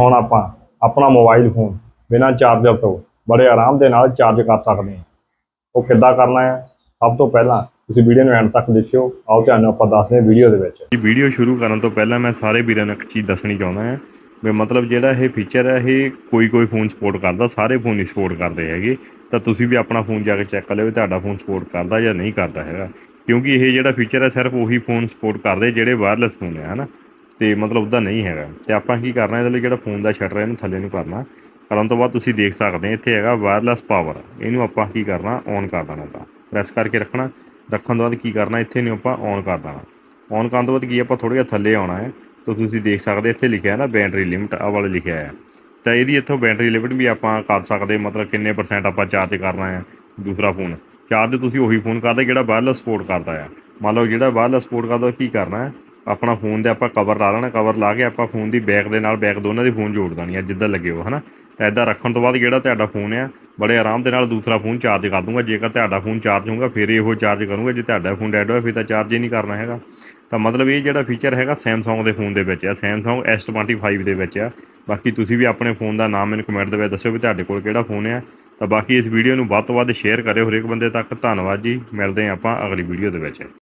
ਹੁਣ ਆਪਾਂ ਆਪਣਾ ਮੋਬਾਈਲ ਫੋਨ ਬਿਨਾਂ ਚਾਰਜਰ ਤੋਂ ਬੜੇ ਆਰਾਮ ਦੇ ਨਾਲ ਚਾਰਜ ਕਰ ਸਕਦੇ ਹਾਂ। ਉਹ ਕਿੱਦਾਂ ਕਰਨਾ ਹੈ? ਸਭ ਤੋਂ ਪਹਿਲਾਂ ਤੁਸੀਂ ਵੀਡੀਓ ਨੂੰ ਐਂਡ ਤੱਕ ਦੇਖਿਓ। ਆਓ ਤੁਹਾਨੂੰ ਆਪਾਂ ਦੱਸਦੇ ਹਾਂ ਵੀਡੀਓ ਦੇ ਵਿੱਚ। ਇਹ ਵੀਡੀਓ ਸ਼ੁਰੂ ਕਰਨ ਤੋਂ ਪਹਿਲਾਂ ਮੈਂ ਸਾਰੇ ਵੀਰਾਂ ਨੂੰ ਇੱਕ ਚੀਜ਼ ਦੱਸਣੀ ਚਾਹੁੰਦਾ ਹਾਂ ਵੀ ਮਤਲਬ ਜਿਹੜਾ ਇਹ ਫੀਚਰ ਹੈ, ਇਹ ਕੋਈ ਕੋਈ ਫੋਨ ਸਪੋਰਟ ਕਰਦਾ, ਸਾਰੇ ਫੋਨ ਹੀ ਸਪੋਰਟ ਕਰਦੇ ਹੈਗੇ। ਤਾਂ ਤੁਸੀਂ ਵੀ ਆਪਣਾ ਫੋਨ ਜਾ ਕੇ ਚੈੱਕ ਕਰ ਲਿਓ ਵੀ ਤੁਹਾਡਾ ਫੋਨ ਸਪੋਰਟ ਕਰਦਾ ਜਾਂ ਨਹੀਂ ਕਰਦਾ ਹੈਗਾ। ਕਿਉਂਕਿ ਇਹ ਜਿਹੜਾ ਫੀਚਰ ਹੈ, ਸਿਰਫ ਉਹੀ ਫੋਨ ਸਪੋਰਟ ਕਰਦੇ ਜਿਹੜੇ ਵਾਇਰਲੈਸ ਫੋਨ ਹੈ, ਹਨਾ? ਤੇ ਮਤਲਬ ਉਹਦਾ ਨਹੀਂ ਹੈਗਾ। ਤੇ ਆਪਾਂ ਕੀ ਕਰਨਾ, ਇਹਦੇ ਲਈ ਜਿਹੜਾ ਫੋਨ ਦਾ ਸ਼ਟਰ ਹੈ, ਇਹਨੂੰ ਥੱਲੇ ਨੂੰ ਕਰਨਾ ਕਰਨ ਤੋਂ ਬਾਅਦ ਤੁਸੀਂ ਦੇਖ ਸਕਦੇ ਹੋ, ਇੱਥੇ ਹੈਗਾ ਵਾਇਰਲੈਸ ਪਾਵਰ ਇਹਨੂੰ ਆਪਾਂ ਕੀ ਕਰਨਾ ਔਨ ਕਰ ਦੇਣਾ ਤਾਂ ਪ੍ਰੈਸ ਕਰਕੇ ਰੱਖਣਾ। ਰੱਖਣ ਤੋਂ ਬਾਅਦ ਕੀ ਕਰਨਾ, ਇੱਥੇ ਨੂੰ ਆਪਾਂ ਔਨ ਕਰ ਦੇਣਾ। ਔਨ ਕਰਨ ਤੋਂ ਬਾਅਦ ਕੀ, ਆਪਾਂ ਥੋੜ੍ਹਾ ਜਿਹਾ ਥੱਲੇ ਆਉਣਾ ਹੈ। ਤਾਂ ਤੁਸੀਂ ਦੇਖ ਸਕਦੇ ਇੱਥੇ ਲਿਖਿਆ ਹੈ ਨਾ ਬੈਟਰੀ ਲਿਮਟ ਆ ਵਾਲਾ ਲਿਖਿਆ ਹੈ। ਤਾਂ ਇਹਦੀ ਇੱਥੋਂ ਬੈਟਰੀ ਲਿਮਟ ਵੀ ਆਪਾਂ ਕਰ ਸਕਦੇ ਮਤਲਬ ਕਿੰਨੇ ਪਰਸੈਂਟ ਆਪਾਂ ਚਾਰਜ ਕਰਨਾ ਹੈ ਦੂਸਰਾ ਫੋਨ ਚਾਰਜ ਤੁਸੀਂ ਉਹੀ ਫੋਨ ਕਰਦੇ ਜਿਹੜਾ ਵਾਇਰਲੈਸ ਸਪੋਰਟ ਕਰਦਾ ਹੈ ਮੰਨ ਲਓ ਜਿਹੜਾ ਵਾਇਰਲੈਸ ਸਪੋਰਟ ਕਰਦਾ, ਉਹ ਕੀ ਕਰਨਾ ਹੈ? ਆਪਣਾ ਫੋਨ ਦੇ ਆਪਾਂ ਕਵਰ ਲਾ ਲੈਣਾ ਕਵਰ ਲਾ ਕੇ ਆਪਾਂ ਫੋਨ ਦੀ ਬੈਕ ਦੇ ਨਾਲ ਬੈਕ ਦੋਨਾਂ ਦੀ ਫੋਨ ਜੋੜ ਦੇਣੀ ਆ, ਜਿੱਦਾਂ ਲੱਗੇ ਹੋ, ਹਨਾ? ਤਾਂ ਇਦਾਂ ਰੱਖਣ ਤੋਂ ਬਾਅਦ ਜਿਹੜਾ ਤੁਹਾਡਾ ਫੋਨ ਆ, ਬੜੇ ਆਰਾਮ ਦੇ ਨਾਲ ਦੂਸਰਾ ਫੋਨ ਚਾਰਜ ਕਰ ਦੂੰਗਾ। ਜੇਕਰ ਤੁਹਾਡਾ ਫੋਨ ਚਾਰਜ ਹੋਊਗਾ, ਫਿਰ ਇਹੋ ਚਾਰਜ ਕਰੂੰਗਾ। ਜੇ ਤੁਹਾਡਾ ਫੋਨ ਡੈਡ ਹੋਇਆ, ਫਿਰ ਤਾਂ ਚਾਰਜ ਹੀ ਨਹੀਂ ਕਰਨਾ ਹੈਗਾ। ਤਾਂ ਮਤਲਬ ਇਹ ਜਿਹੜਾ ਫੀਚਰ ਹੈਗਾ Samsung ਦੇ ਫੋਨ ਦੇ ਵਿੱਚ ਹੈ Samsung S25 ਦੇ ਵਿੱਚ ਆ। ਬਾਕੀ ਤੁਸੀਂ ਵੀ ਆਪਣੇ ਫੋਨ ਦਾ ਨਾਮ ਮੈਨੂੰ ਕਮੈਂਟ ਦੇ ਵਿੱਚ ਦੱਸਿਓ ਵੀ ਤੁਹਾਡੇ ਕੋਲ ਕਿਹੜਾ ਫੋਨ ਆ। ਤਾਂ ਬਾਕੀ ਇਸ ਵੀਡੀਓ ਨੂੰ ਵੱਧ ਤੋਂ ਵੱਧ ਸ਼ੇਅਰ ਕਰਿਓ ਹਰੇਕ ਬੰਦੇ ਤੱਕ। ਧੰਨਵਾਦ ਜੀ। ਮਿਲਦੇ ਹਾਂ ਆਪਾਂ ਅਗਲੀ ਵੀਡੀਓ ਦੇ ਵਿੱਚ।